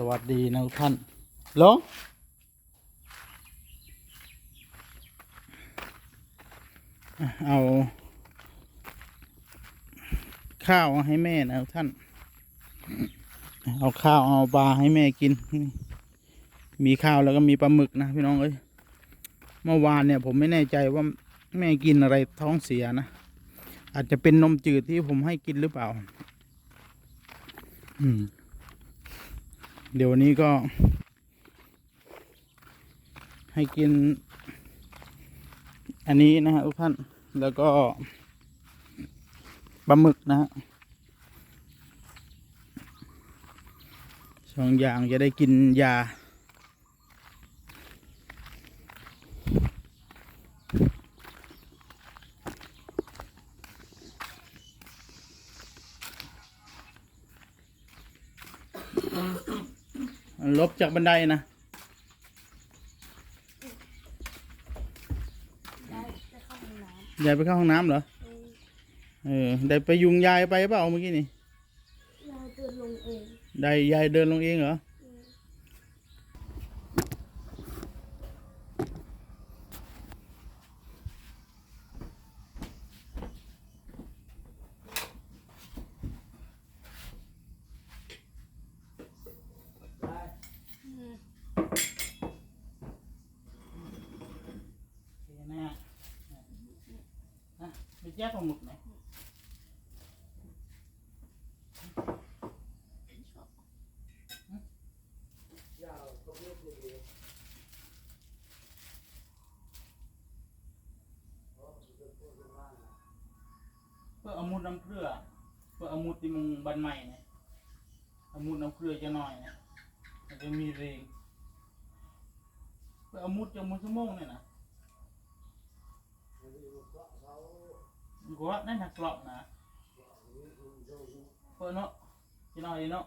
สวัสดีนะทุกท่านลงอะเอา ข้าวให้แม่นะทุกท่าน เอาข้าวเอาปลาให้แม่กิน มีข้าวแล้วก็มีปลาหมึกนะพี่น้องเอ้ยเมื่อวานเนี่ยผมไม่แน่ใจว่าแม่กินอะไรท้องเสียนะ อาจจะเป็นนมจืดที่ผมให้กินหรือเปล่า อืม เดี๋ยววันนี้ก็ ให้กิน อันนี้นะฮะทุกท่านแล้วก็ปลาหมึกนะฮะสองอย่างจะได้กินยา ลบจากบันไดนะได้จะเข้าห้องน้ยายไปเข้าห้องน้ำเหรอำเออเออ ได้ไปยุงยายไปเปล่าเมื่อกี้นี่เราเดินลงเอง ได้ยายเดินลงเองเหรอ เออ นะฮะ นะไปแจ้ปลาหมึกไหมเพื่อเอามุดน้ำเกลือเพื่อเอามุดที่มุงบันใหม่นี่ยเอามุดน้ำเกลือจะหน่อยนี่ยมันจะมีเรงเพื่อเอามุดจะมุดชั่วโมงเนี่ยนะ กูว่านั่นหักหลอบนะเพราะเนาะกินเอาเนาะ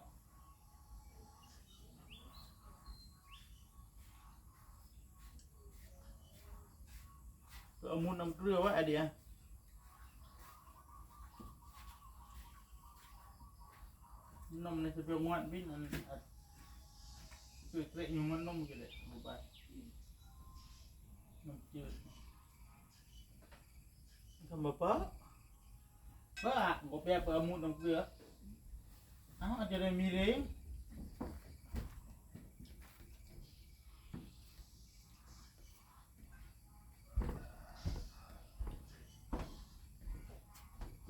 เอามุนน้ำเกลือไว้ไอเดียนมในสเปรย์งวดบินอันเกิดเตะอยู่มันนมกันเลยบุกไปนมจืด à có bé bớ một đồng cửa áo ở đây mi đấy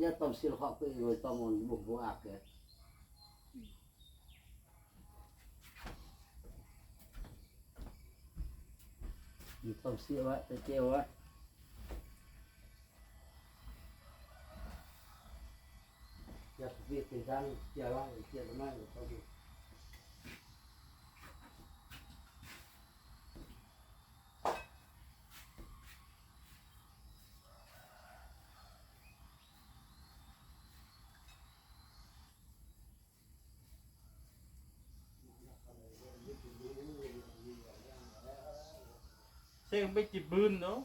เนี่ยต้มสิลข้อก็อยู่ต้มมันบุกบุกอักเกต้มเสียว้ตะเกียวไว้อยากเวียดเป็นกันเจียวไว้เจียวไม่เขาดู xe không biết chịp bươn nữa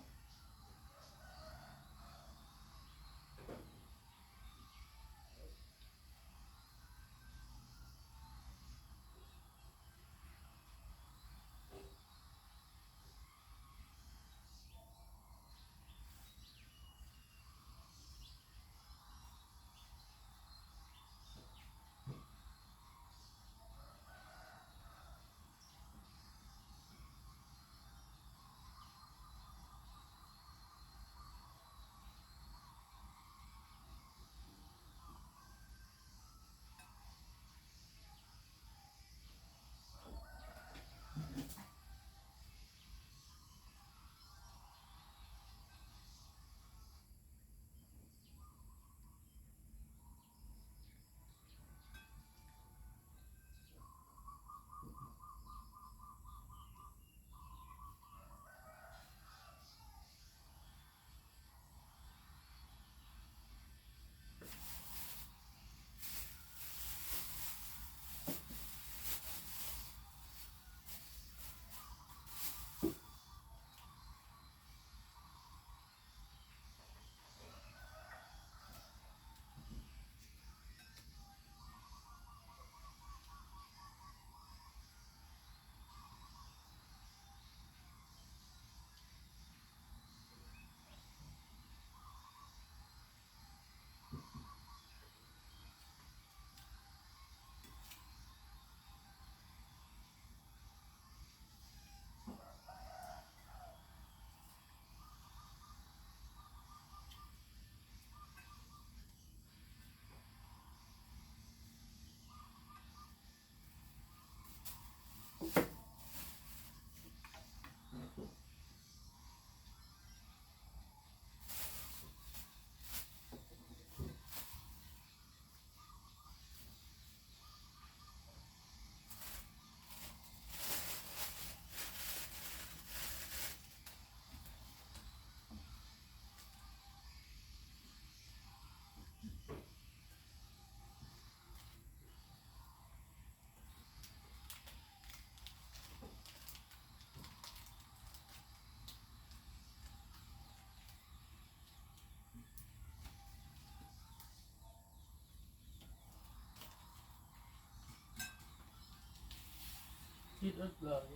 คิดอึดเลย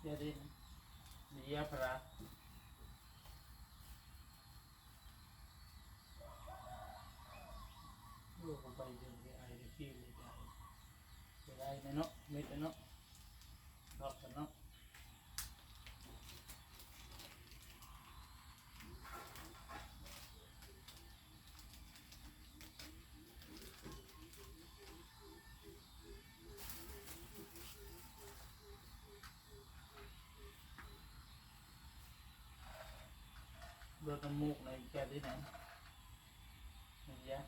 เดี๋ยวดิเดี๋ยพระลูกมันไปเดินไปไอไปขี้เลยไปไปไอในเนาะเม็ดในเนาะรอบกันเนาะ เลือดน้ำมูกในแกที่ไหนอย่างเงี้ย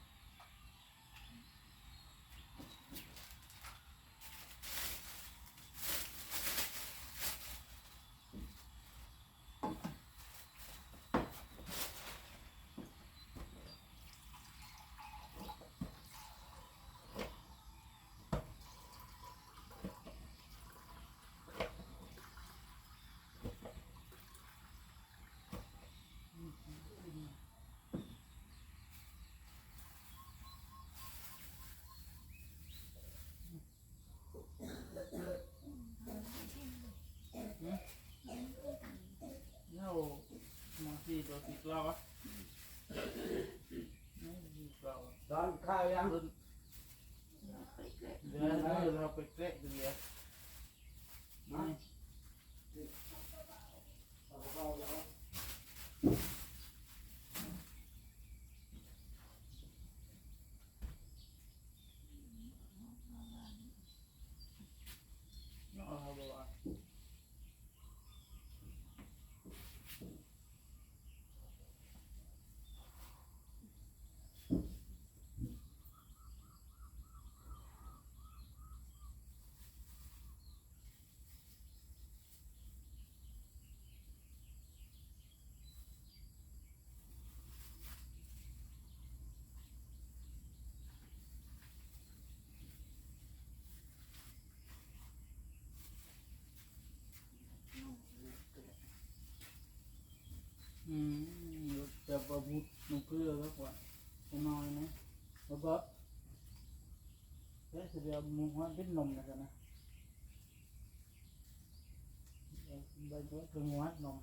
เน่ามาที่ตัวติดเราอะไม่ติดเราอะ ตอนข้าวยัง เดินเดินเราไปเกะเดียวนี่ เอาข้าวแล้ว เอาเอาบอกว่า อืมจะประบุดนุ่งเกลื อแล้วกว่าจะน้อยนะแล้วก็เอ๊ะเดี๋ยวมึงว่าเป็นนมนะกันนะเดี๋ยวใบตัวถึงวัดนม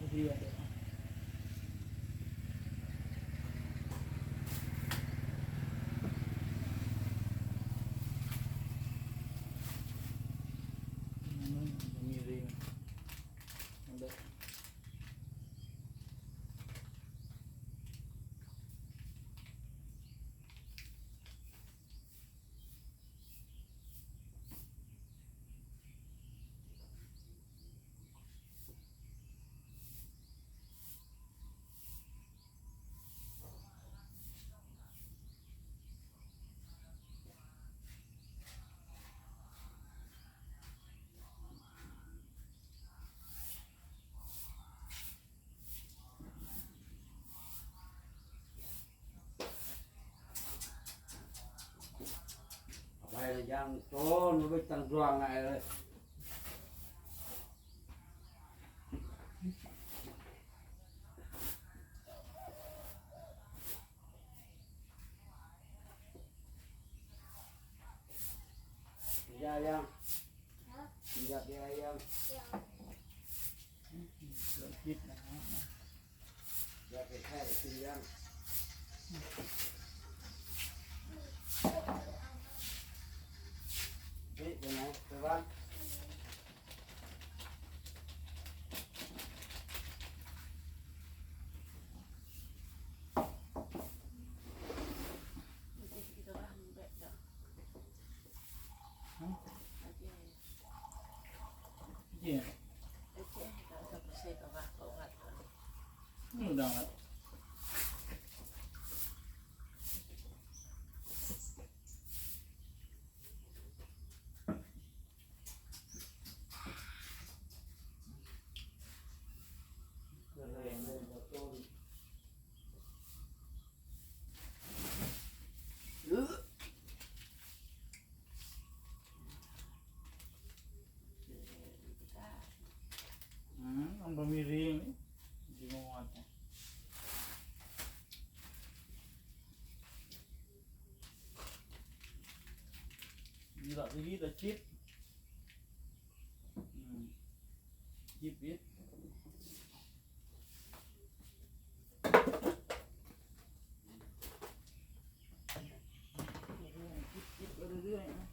พอดีอะเดี๋ยวนะ อืมมีเรียงเอาเลยเอาไปเลยยัง โตนไปตังรวงไงเลยายัง ครับ ยาแก้ยัง เดี๋ยว เริ่มคิดนะฮะ ยาแก้แค่กินยังเฮ้ยไปไหนไปบ้าน เจี๋ย นี่ดังแล้ว บ่มีเรียงนี่สิมาวัดนะ มีหลักดีๆแต่ชิดอืมจิบบิดจิบจิบไปเรื่อยๆนะ